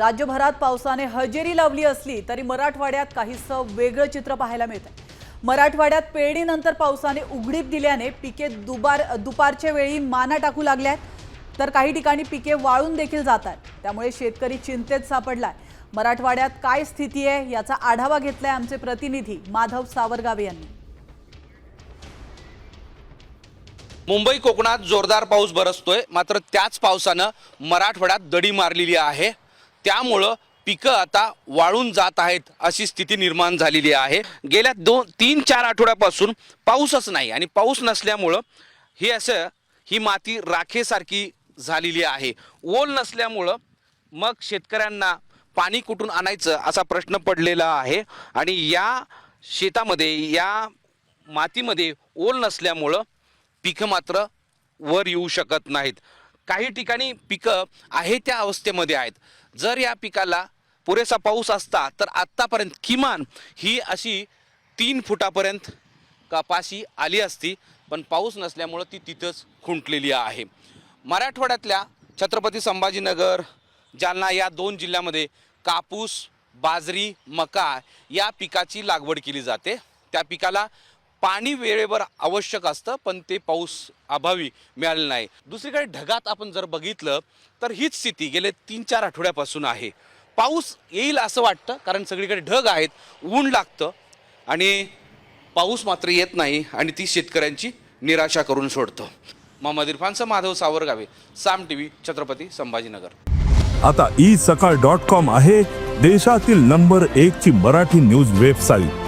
राज्यभरात पावसाने हजेरी लावली असली तरी मराठवाड्यात काहीसं वेगळं चित्र पाहायला मिळतं मराठवाड्यात पेरणीनंतर पावसाने उघडीप दिल्याने पिके दुबार दुपारच्या वेळी माना टाकू लागल्यात. तर काही ठिकाणी पिके वाळून देखील जात आहेत त्यामुळे शेतकरी चिंतेत सापडलाय. मराठवाड्यात काय स्थिती आहे याचा आढावा घेतलाय आमचे प्रतिनिधी माधव सावरगावे यांनी. मुंबई कोकणात जोरदार पाऊस बरसतोय. मात्र त्याच पावसानं मराठवाड्यात दडी मारलेली आहे. त्यामुळं पिकं आता वाळून जात आहेत अशी स्थिती निर्माण झालेली आहे. गेल्या दोन तीन चार आठवड्यापासून पाऊसच नाही आणि पाऊस नसल्यामुळं हे असं ही माती राखेसारखी झालेली आहे. ओल नसल्यामुळं मग शेतकऱ्यांना पाणी कुठून आणायचं असा प्रश्न पडलेला आहे आणि या शेतामध्ये या मातीमध्ये ओल नसल्यामुळं पिकं मात्र वर येऊ शकत नाहीत. काही ठिकाणी पिकं आहे त्या अवस्थेमध्ये आहेत. जर या पिकाला पुरेसा पाऊस असता तर आत्तापर्यंत किमान ही अशी तीन फुटापर्यंत कपाशी आली असती पण पाऊस नसल्यामुळं ती तिथंच खुंटलेली आहे. मराठवाड्यातल्या छत्रपती संभाजीनगर जालना या दोन जिल्ह्यामध्ये कापूस बाजरी मका या पिकाची लागवड केली जाते. त्या पिकाला पाणी वेळेवर आवश्यक असतं पण ते पाऊस अभावी मिळालं नाही. दुसरीकडे ढगात आपण जर बघितलं तर हीच स्थिती गेले तीन चार आठवड्यापासून आहे. पाऊस येईल असं वाटतं कारण सगळीकडे ढग आहेत ऊन लागतं आणि पाऊस मात्र येत नाही आणि ती शेतकऱ्यांची निराशा करून सोडतं. मोहम्मद इरफानचं माधव सावरगावे साम टी व्ही छत्रपती संभाजीनगर. आता ई सकाळ डॉट कॉम आहे देशातील नंबर एक ची मराठी न्यूज वेबसाईट.